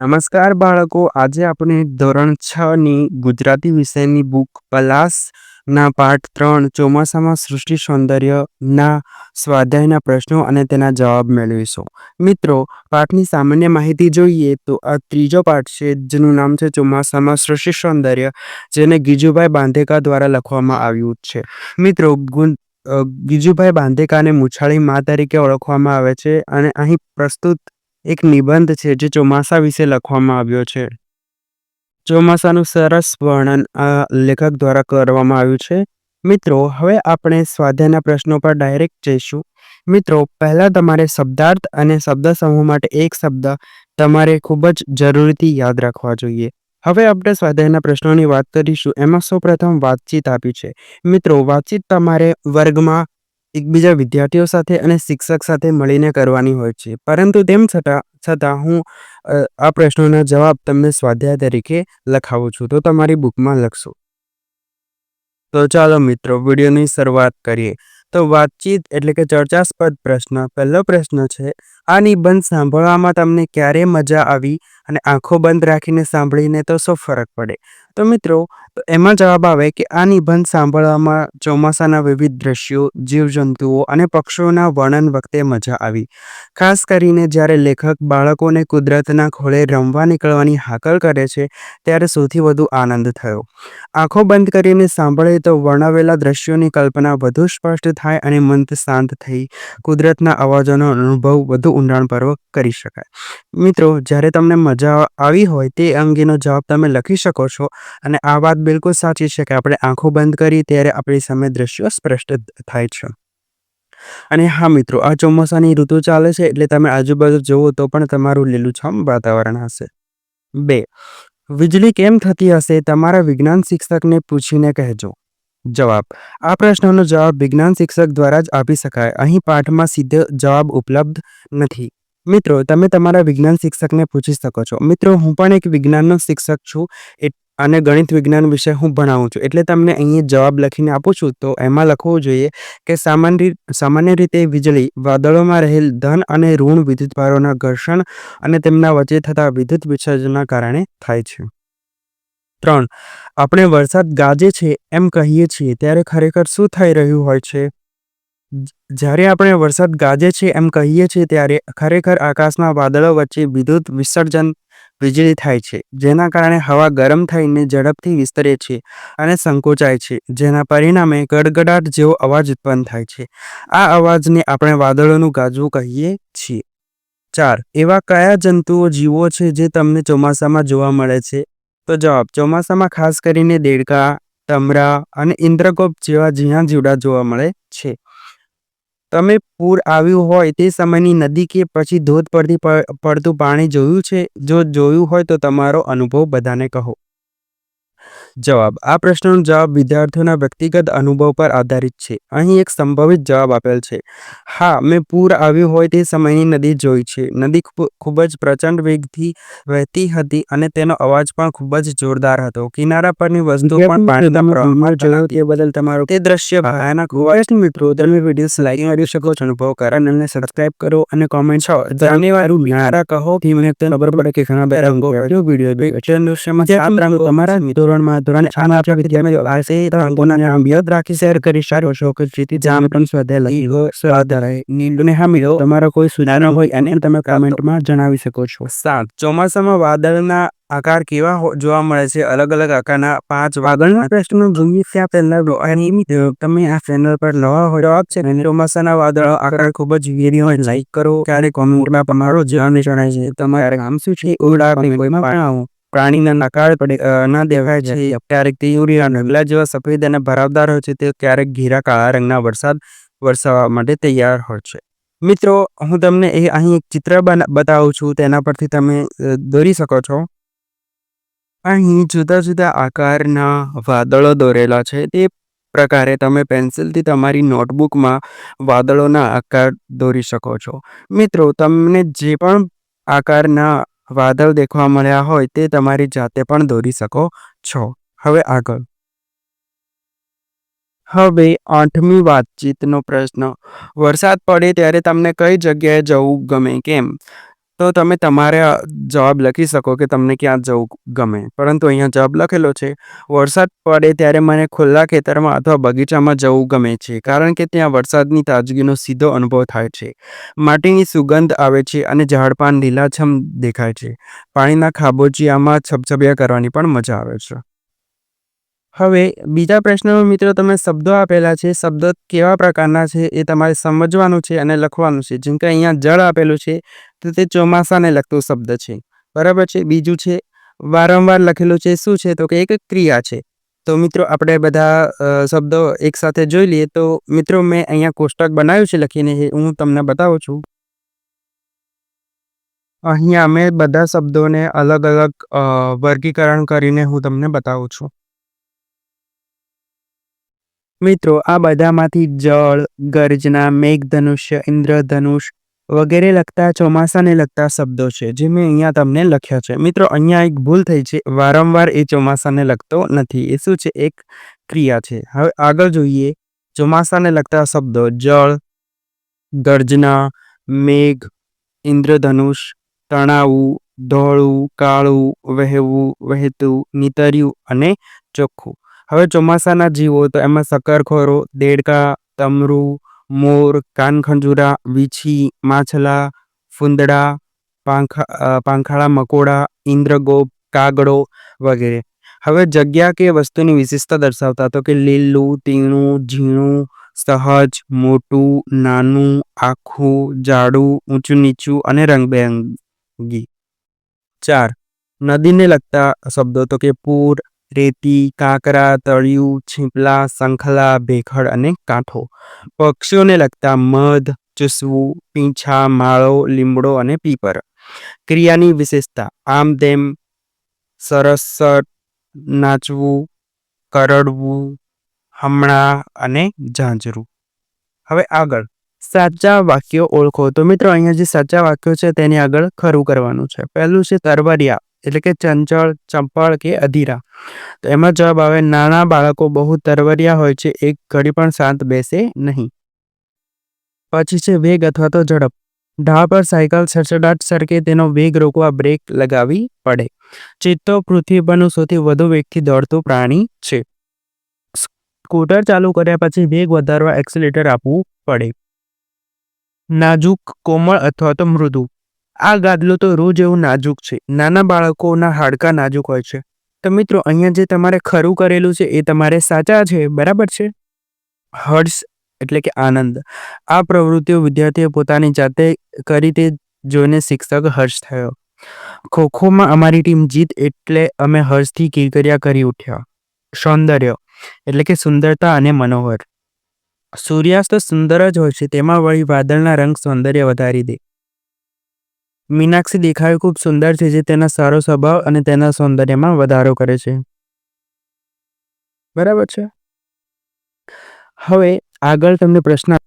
નમસ્કાર બાળકો, આજે આપણે ધોરણ છ ની ગુજરાતી વિષયની બુક પલાસ ના પાઠ ત્રણ ચોમાસામાં સૃષ્ટિ સૌંદર્ય ના સ્વાધ્યાયના પ્રશ્નો અને તેના જવાબ મેળવીશું. મિત્રો, પાઠની સામાન્ય માહિતી જોઈએ તો આ ત્રીજો પાઠ છે, જેનું નામ છે ચોમાસામાં સૃષ્ટિ સૌંદર્ય, જેને ગીજુભાઈ બાંધેકા દ્વારા લખવામાં આવ્યું છે. મિત્રો ગીજુભાઈ બાંધેકાને મુછાળી મા તરીકે ઓળખવામાં આવે છે અને અહીં પ્રસ્તુત એક નિબંધ છે જે ચોમાસા વિશે લખવામાં આવ્યો છે. ચોમાસાનું સરસ વર્ણન આ લેખક દ્વારા કરવામાં આવ્યું છે. મિત્રો, હવે આપણે સ્વાધ્યાયના પ્રશ્નો પર ડાયરેક્ટ જઈશું. મિત્રો, પહેલા તમારે શબ્દાર્થ અને શબ્દ સમૂહ માટે એક શબ્દ તમારે ખૂબ જ જરૂરીથી યાદ રાખવા જોઈએ. હવે આપણે સ્વાધ્યાયના પ્રશ્નોની વાત કરીશું. એમાં સૌપ્રથમ વાતચીત આપી છે. મિત્રો, વાતચીત તમારે વર્ગમાં એકબીજા વિદ્યાર્થીઓ સાથે અને શિક્ષક સાથે મળીને કરવાની હોય છે. પરંતુ તેમ છતાં છતાં હું આ પ્રશ્નોના જવાબ તમને સ્વાધ્યાય તરીકે લખાવું છું. તો તમારી બુકમાં લખશો. તો ચાલો મિત્રો, વિડીયોની શરૂઆત કરીએ. તો વાતચીત એટલે કે ચર્ચાસ્પદ પ્રશ્ન. પહેલો પ્રશ્ન છે, આ નિબંધ સાંભળવામાં તમને ક્યારે મજા આવી? અને આંખો બંધ રાખીને સાંભળીને તો શું ફરક પડે? તો મિત્રો તો એમાં જવાબ આવે કે આ નિબંધ સાંભળવામાં ચોમાસાના વિવિધ દ્રશ્યો, જીવજંતુઓ અને પક્ષીઓના વર્ણન વખતે મજા આવી. ખાસ કરીને જ્યારે લેખક બાળકોને કુદરતના ખોળે રમવા નીકળવાની હાકલ કરે છે, ત્યારે સૌથી વધુ આનંદ થયો. આંખો બંધ કરીને સાંભળે તો વર્ણવેલા દ્રશ્યોની કલ્પના વધુ સ્પષ્ટ થાય અને મન શાંત થઈ કુદરતના અવાજોનો અનુભવ વધુ ઊંડાણપૂર્વક કરી શકાય. મિત્રો, જ્યારે તમને મજા આવી હોય તે અંગેનો જવાબ તમે લખી શકો છો અને આ વાત બિલકુલ સાચી છે કે આપણે આંખો બંધ કરી ત્યારે આપણી સામે દ્રશ્યો સ્પષ્ટ થાય છે. અને હા મિત્રો, આ ચોમાસાની ઋતુ ચાલે છે એટલે તમે આજુબાજુ જુઓ તો પણ તમારું લીલુંછમ વાતાવરણ હશે. બે, વીજળી કેમ થતી હશે તમારા વિજ્ઞાન શિક્ષકને પૂછીને કહેજો. જવાબ, આ પ્રશ્નનો જવાબ વિજ્ઞાન શિક્ષક દ્વારા જ આપી શકાય. અહીં પાઠમાં સીધો જવાબ ઉપલબ્ધ નથી. મિત્રો, તમે તમારા વિજ્ઞાન શિક્ષકને પૂછી શકો છો. મિત્રો, હું પણ એક વિજ્ઞાનનો શિક્ષક છું અને ગણિત વિજ્ઞાન વિશે હું ભણાવું છું. એટલે તમને અહીં જવાબ લખીને આપું છું, તો એમાં લખવું જોઈએ કે સામાન્ય સામાન્ય રીતે વીજળી વાદળોમાં રહેલ ધન અને ઋણ વિદ્યુતભારોના ઘર્ષણ અને તેમના વચ્ચે થતા વિદ્યુત વિસર્જનના કારણે થાય છે. ત્રણ, આપણે વરસાદ ગાજે છે એમ કહીએ છીએ, ત્યારે ખરેખર શું થઈ રહ્યું હોય છે? જ્યારે આપણે વરસાદ ગાજે છે એમ કહીએ છીએ, ત્યારે ખરેખર આકાશમાં વાદળો વચ્ચે વિદ્યુત વિસર્જન વીજળી થાય છે, જેના કારણે હવા ગરમ થઈને ઝડપથી વિસ્તરે છે અને સંકોચાય છે, જેના પરિણામે ગડગડાટ જેવો અવાજ ઉત્પન્ન થાય છે. આ અવાજને આપણે વાદળોનું ગાજવું કહીએ છીએ. ચાર, એવા કયા જંતુઓ જીવો છે જે તમને ચોમાસામાં જોવા મળે છે? તો જવાબ, ચોમાસામાં ખાસ કરીને દેડકા, તમરા અને ઇન્દ્રકોપ જેવા ઝીણા જીવડા જોવા મળે છે. તમે પૂર આવ્યું હોય તે સમયની નદી કે પછી ધોધ પરથી પડતું પાણી જોયું છે? જો જોયું હોય તો તમારો અનુભવ બધાને કહો. જવાબ આ પ્રશ્નનો જવાબ વિદ્યાર્થીઓના વ્યક્તિગત અનુભવ પર આધારિત છે. અહીં એક સંભવિત જવાબ આપેલ છે. હા મેં પૂર આવ્યું હોય તે સમયની નદી જોઈ છે. નદી ખૂબ જ પ્રચંડ વેગથી વહેતી હતી અને તેનો અવાજ પણ ખૂબ જ જોરદાર હતો. કિનારા પરની વસ્તુ પણ પ્રવાહમાં એ બદલ તમારો તે દ્રશ્ય ભયાનક હોવા મિત્રો તમે વીડિયો લાઈક કરી શકો છો અનુભવ કરો અને સબસ્ક્રાઇબ કરો અને કોમેન્ટ છો ધન્યવાદ. યારા કહો કે મને ખબર પડે કે ઘણા બે રંગો વીડિયો તમારા વેચન ધોરણમાં ધોરણ છ છો કોઈ સુધારો હોય તમે જણાવી શકો છો. સાત, ચોમાસામાં વાદળના આકાર કેવા જોવા મળે છે? અલગ અલગ આકારના પાંચ વાદળના પ્રશ્નો જોઈએ અને તમે આ ચેનલ પર નવા હોય જવાબ છે અને ચોમાસાના વાદળો આકાર ખૂબ જ વેરી હોય. લાઈક કરો. ક્યારે કોમેન્ટમાં તમારો જવાબ જણાય છે. તમારે કામ શું છે? ઓરડા પ્રાણીના નકાર ના દેખાય છે. ક્યારેક તે યુરિયા નગલા જેવા સફેદ અને ભરાવદાર હોય છે તે ક્યારેક ઘીરા કાળા રંગના વરસાદ વરસાવવા માટે તૈયાર હોય છે. મિત્રો હું તમને એ અહીં એક ચિત્ર બના- બતાવું છું તેના પરથી તમે દોરી શકો છો. અહીં જુદા જુદા આકારના વાદળો દોરેલા છે. તે પ્રકારે તમે પેન્સિલથી તમારી નોટબુકમાં વાદળોના આકાર દોરી શકો છો. મિત્રો તમને જે પણ આકારના વાદળ દેખવા મળ્યા હોય તે તમારી જાતે પણ દોરી શકો છો. હવે આગળ. હવે આઠમી વાતચીતનો પ્રશ્ન. વરસાદ પડે ત્યારે તમને કઈ જગ્યાએ જવું ગમે, કેમ? તો તમે તમારે જવાબ લખી શકો કે તમને ક્યાં જવું ગમે. પરંતુ અહીંયા જવાબ લખેલો છે, વરસાદ પડે ત્યારે મને ખુલ્લા ખેતરમાં અથવા બગીચામાં જવું ગમે છે, કારણ કે ત્યાં વરસાદની તાજગીનો સીધો અનુભવ થાય છે. માટીની સુગંધ આવે છે અને ઝાડપાન લીલાછમ દેખાય છે. પાણીના ખાબોચિયામાં છબછબિયા કરવાની પણ મજા આવે છે. હવે, બીજા પ્રશ્નમાં મિત્રો તમે શબ્દો આપેલા છે. શબ્દો કેવા પ્રકારના છે એ તમારે સમજવાનું છે અને લખવાનું છે. જેમ કે અહીંયા જળ આપેલું છે તો તે ચોમાસાને લગતો શબ્દ છે. બરાબર છે? બીજું છે, વારંવાર લખેલું છે શું છે? તો કે એક ક્રિયા છે. તો મિત્રો, આપણે બધા શબ્દો એકસાથે જોઈ લઈએ. તો મિત્રો, મેં અહીંયા કોષ્ટક બનાવ્યું છે લખીને હું તમને બતાવું છું. અહીંયા અમે બધા શબ્દોને અલગ અલગ વર્ગીકરણ કરીને હું તમને બતાવું છું. મિત્રો, આ બધામાંથી જળ, ગર્જના, મેઘધનુષ્ય, ઇન્દ્રધનુષ વગેરે લગતા ચોમાસાને લગતા શબ્દો છે, જે મેં અહીંયા તમને લખ્યા છે. મિત્રો, અહીંયા એક ભૂલ થઈ છે. વારંવાર એ ચોમાસાને લગતો નથી. એ શું છે? એક ક્રિયા છે. હવે આગળ જોઈએ ચોમાસાને લગતા શબ્દો. જળ, ગર્જના, મેઘ, ઇન્દ્રધનુષ, તણાવું, ધોળું, કાળું, વહેવું, વહેતું, નીતર્યું અને ચોખ્ખું. હવે ચોમાસાના જીવો તો એમાં સકરખોરો દેડકા, તમરું મોર કાનખંજુરા વીછી માછલા ફૂંદડા પાંખા પાંખાળા મકોડા ઇન્દ્રગોપ કાગડો વગેરે હવે જગ્યા કે વસ્તુની વિશેષતા દર્શાવતા તો કે લીલું તીણું ઝીણું સહજ મોટું નાનું આખું જાડું ઊંચું નીચું અને રંગબેરંગી ચાર નદીને લગતા શબ્દો તો કે પૂર રેતી, કાંકરા, તળિયું, છીપલા શંખલા ભેખડ અને કાંઠો. પક્ષીઓને લગતા મધ, ચૂસવું, પીંછા, માળો, લીમડો અને પીપર. ક્રિયાની વિશેષતા. આમ તેમ સરસ નાચવું, કરડવું, હમણાં અને ઝાંઝરું. હવે આગળ. સાચા વાક્યો ઓળખો. તો મિત્રો, અહીંયા જે સાચા વાક્યો છે, તેની આગળ ખરું કરવાનું છે. પહેલું છે તરવરિયા. એટલે કે ચંચળ, ચંપળ કે અધીરા. તો એમાં જવાબ આવે, નાના બાળકો બહુ તરવરિયા હોય છે, એક ઘડી પણ શાંત બેસે નહીં. પછી છે વેગ અથવા તો ઝડપ. ઢાળ પર સાયકલ સડસડાટ સરકે તેનો વેગ રોકવા બ્રેક લગાવી પડે. ચિત્તો પૃથ્વી પરનું સૌથી વધુ વેગથી દોડતું પ્રાણી છે. સ્કૂટર ચાલુ કર્યા પછી વેગ વધારવા એક્સિલેટર આપવું પડે. નાજુક, કોમળ અથવા તો મૃદુ. આ ગાદલું તો રોજ એવું નાજુક છે. નાના બાળકોના હાડકા નાજુક હોય છે. તો મિત્રો, અહીંયા જે તમારે ખરું કરેલું છે એ તમારે સાચા છે, બરાબર છે? હર્ષ એટલે કે આનંદ. આ પ્રવૃત્તિઓ વિદ્યાર્થીઓ પોતાની જાતે કરી તે જોઈને શિક્ષક હર્ષ થયો. ખોખોમાં અમારી ટીમ જીત એટલે અમે હર્ષથી કિરકરિયા કરી ઉઠ્યા. સૌંદર્ય એટલે કે સુંદરતા અને મનોહર. સૂર્યાસ્ત સુંદર જ હોય છે, તેમાં વળી વાદળના રંગ સૌંદર્ય વધારી દે. મીનાક્ષી દેખાવે ખૂબ સુંદર છે જે તેના સારો સ્વભાવ અને તેના સૌંદર્યમાં વધારો કરે છે. બરાબર છે? હવે આગળ તમને પ્રશ્ન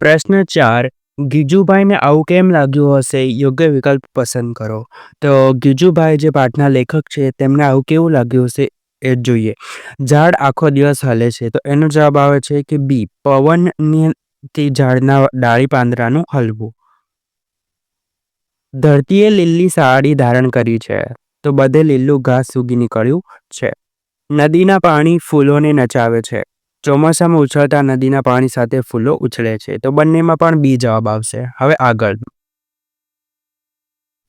પ્રશ્ન ચાર ગીજુભાઈને આવું કેમ લાગ્યું હશે? યોગ્ય વિકલ્પ પસંદ કરો. તો ગીજુભાઈ જે પાઠના લેખક છે, તેમને આવું કેવું લાગ્યું હશે એ જોઈએ. ઝાડ આખો દિવસ હલે છે. તો એનો જવાબ આવે છે કે બી પવનથી ઝાડના ડાળી પાંદડાનું હલવું. ધરતીએ લીલી સાડી ધારણ કરી છે. તો બધે લીલું ઘાસ સૂગી નીકળ્યું છે. નદીના પાણી ફૂલોને નચાવે છે. ચોમાસામાં ઉછળતા નદીના પાણી સાથે ફૂલો ઉછળે છે. તો બંનેમાં પણ બી જવાબ આવશે. હવે આગળ.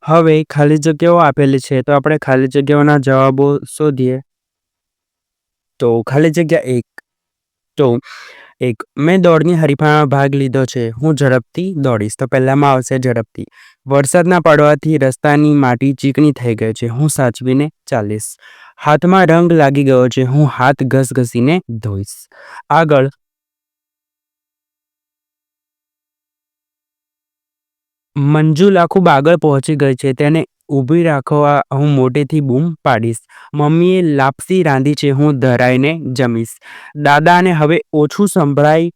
હવે ખાલી જગ્યાઓ આપેલી છે. તો આપણે ખાલી જગ્યાઓના જવાબો શોધીએ. તો ખાલી જગ્યા એક. તો એક, મેં દોડની હરીફાઈમાં ભાગ લીધો છે, હું ઝડપથી દોડીશ. તો પહેલામાં આવશે ઝડપથી. વરસાદના પડવાથી રસ્તાની માટી ચીકણી થઈ ગઈ છે, હું સાચવીને ચાલીશ. હાથમાં રંગ લાગી ગયો છે, હું હાથ ઘસઘસીને ધોઈશ. આગળ. મંજુ લાખું આગળ પહોંચી ગઈ છે, તેને ઊભી રાખવા હું મોટેથી બૂમ પાડીશ. મમ્મીએ લાપસી રાંધી છે, હું ધરાઈને જમીશ. દાદાને હવે ઓછું સંભળાય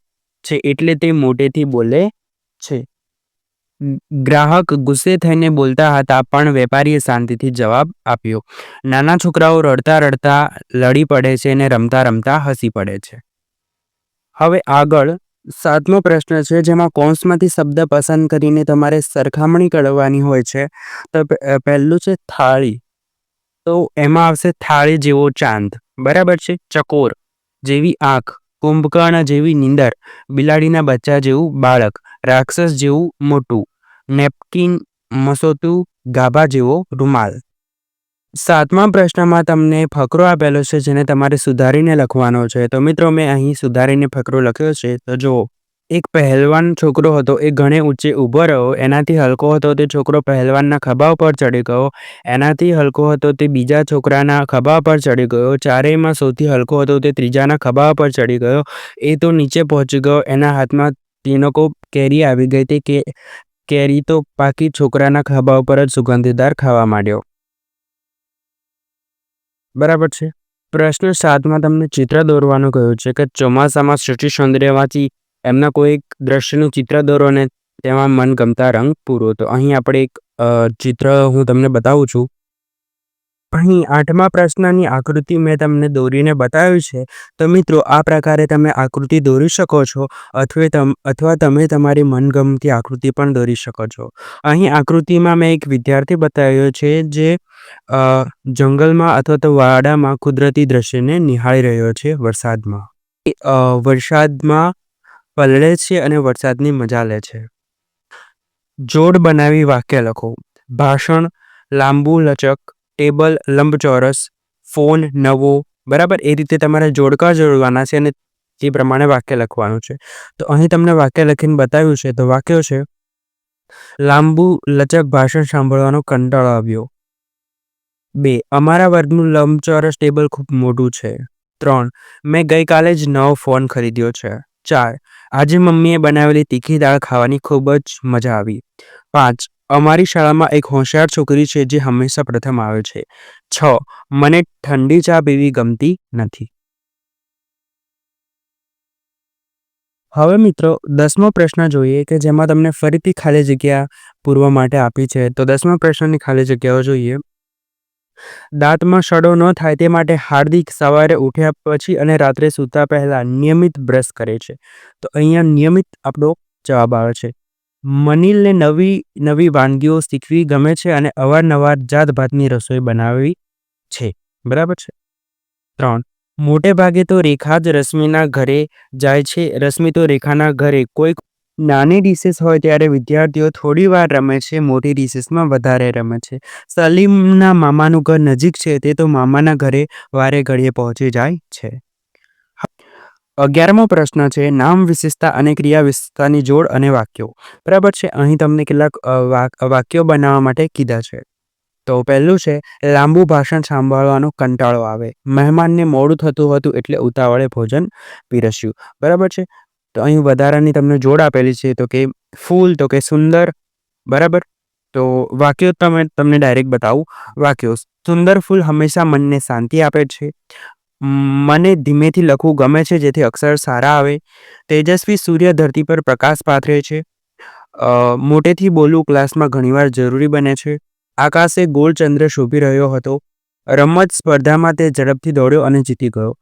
છે એટલે તે મોટેથી બોલે છે. ગ્રાહક ગુસ્સે થઈને બોલતા હતા, પણ વેપારીએ શાંતિથી જવાબ આપ્યો. નાના છોકરાઓ રડતા રડતા લડી પડે છે અને રમતા રમતા હસી પડે છે. હવે આગળ સાતમો પ્રશ્ન છે, જેમાં કૌંસમાંથી શબ્દ પસંદ કરીને તમારે સરખામણી કરવાની હોય છે. તો પહેલું છે થાળી. તો એમાં આવશે થાળી જેવો ચાંદ. બરાબર છે? ચકોર જેવી આંખ, કુંભકર્ણ જેવી નીંદર, બિલાડીના બચ્ચા જેવું બાળક, રાક્ષસ જેવું મોટું, નેપકિન મસોતું ગાભા જેવો રૂમાલ. સાતમા પ્રશ્નમાં તમને ફકરો આપેલો છે, જેને તમારે સુધારીને લખવાનો છે. તો મિત્રો, મેં અહીં સુધારીને ફકરો લખ્યો છે. તો જો એક પહેલવાન છોકરો હતો, એ ઘણે ઊંચે ઊભો રહ્યો. એનાથી હલકો હતો તે છોકરો પહેલવાનના ખભા ઉપર ચડી ગયો. એનાથી હલકો હતો તે બીજા છોકરાના ખભા પર ચડી ગયો. ચારેયમાં સૌથી હલકો હતો તે ત્રીજાના ખભા પર ચડી ગયો. એ તો નીચે પહોંચી ગયો. એના હાથમાં તીનકો કેરી આવી ગઈ તે કેરી તો પાકી છોકરાના ખભા ઉપર જ સુગંધીદાર ખાવા માંડ્યો. બરાબર છે. પ્રશ્ન સાતમાં તમને ચિત્ર દોરવાનું કહ્યું છે કે ચોમાસામાં સૃષ્ટિ સૌંદર્યમાંથી એમના કોઈ એક દ્રશ્યનું ચિત્ર દોરો અને તેમાં મનગમતા રંગ પૂરો. તો અહીં આપણે એક ચિત્ર હું તમને બતાવું છું. અહીં આઠમા પ્રશ્નની આકૃતિ મેં તમને દોરીને બતાવ્યું છે. તો મિત્રો, આ પ્રકારે તમે આકૃતિ દોરી શકો છો અથવા તમ, અથવા તમે તમારી મનગમતી આકૃતિ પણ દોરી શકો છો. અહીં આકૃતિમાં મેં એક વિદ્યાર્થી બતાવ્યો છે જે જંગલમાં અથવા તો વાડામાં કુદરતી દ્રશ્યને નિહાળી રહ્યો છે વરસાદમાં. વરસાદમાં પલળે છે અને વરસાદની મજા લે છે. જોડ બનાવી વાક્ય લખો. ભાષણ લાંબુ લચક ટેબલ લંબચોરસ ફોન નવો, બરાબર? એ રીતે તમારે જોડકા જોડવાના છે અને તે પ્રમાણે વાક્ય લખવાનું છે. તો અહીં તમને વાક્ય લખીને બતાવ્યું છે. તો વાક્યો છે, લાંબુ લચક ભાષણ સાંભળવાનો કંટાળો આવ્યો. બે, અમારા વર્ગનું લંબચોરસ ટેબલ ખૂબ મોટું છે. ત્રણ, મેં ગઈકાલે જ નવો ફોન ખરીદ્યો છે. ચાર, આજે મમ્મીએ બનાવેલી તીખી દાળ ખાવાની ખૂબ જ મજા આવી. પાંચ. અમારી શાળામાં એક હોશિયાર છોકરી છે જે હંમેશા પ્રથમ આવે છે. છ. મને ઠંડી ચા પીવી ગમતી નથી. હવે મિત્રો, દસમો પ્રશ્ન જોઈએ કે જેમાં તમને ફરીથી ખાલી જગ્યા પૂરવા માટે આપી છે, તો દસમા પ્રશ્નની ખાલી જગ્યાઓ જોઈએ. દાંતમાં સડો ન થાય તે માટે હાર્દિક સવારે ઉઠ્યા પછી અને રાત્રે સૂતા પહેલા નિયમિત બ્રશ કરે છે. તો અહીંયા નિયમિત આપણો જવાબ આવે છે. મનિલને નવી નવી વાનગીઓ શીખવી ગમે છે અને અવારનવાર જાતભાતની રસોઈ બનાવવી છે. બરાબર છે? ત્રણ, મોટે ભાગે તો રેખા જ રશ્મિના ઘરે જાય છે. રશ્મિ તો રેખાના ઘરે. કોઈક નાની ડિશિસ હોય ત્યારે વિદ્યાર્થીઓ થોડી વાર રમે છે. મોટી ડિશિસમાં વધારે રમે છે. સલીમના મામાનું ઘર નજીક છે. તે તો મામાના ઘરે વારે ઘડીએ પહોંચી જાય છે. અગિયારમો પ્રશ્ન છે, નામ વિશેષતા અને ક્રિયા વિશેષતાની જોડ અને વાક્યો. બરાબર છે? અહીં તમને કેટલાક વાક્યો બનાવવા માટે કીધા છે. તો પહેલું છે, લાંબુ ભાષણ સાંભળવાનો કંટાળો આવે. મહેમાનને મોડું થતું હતું એટલે ઉતાવળે ભોજન પીરસ્યું. બરાબર છે? તો અહીં વધારાની તમને જોડ આપેલી છે, તો કે ફૂલ, તો કે સુંદર. બરાબર? તો વાક્યો તમે, તમને ડાયરેક્ટ બતાવું. વાક્યો, સુંદર ફૂલ હંમેશા મનને શાંતિ આપે છે. મને ધીમેથી લખવું ગમે છે, જેથી અક્ષર સારા આવે. તેજસ્વી સૂર્ય ધરતી પર પ્રકાશ પાથરે છે. મોટેથી બોલવું ક્લાસમાં ઘણીવાર જરૂરી બને છે. આકાશે ગોળ ચંદ્ર શોભી રહ્યો હતો. રમત સ્પર્ધામાં તે ઝડપથી દોડ્યો અને જીતી ગયો.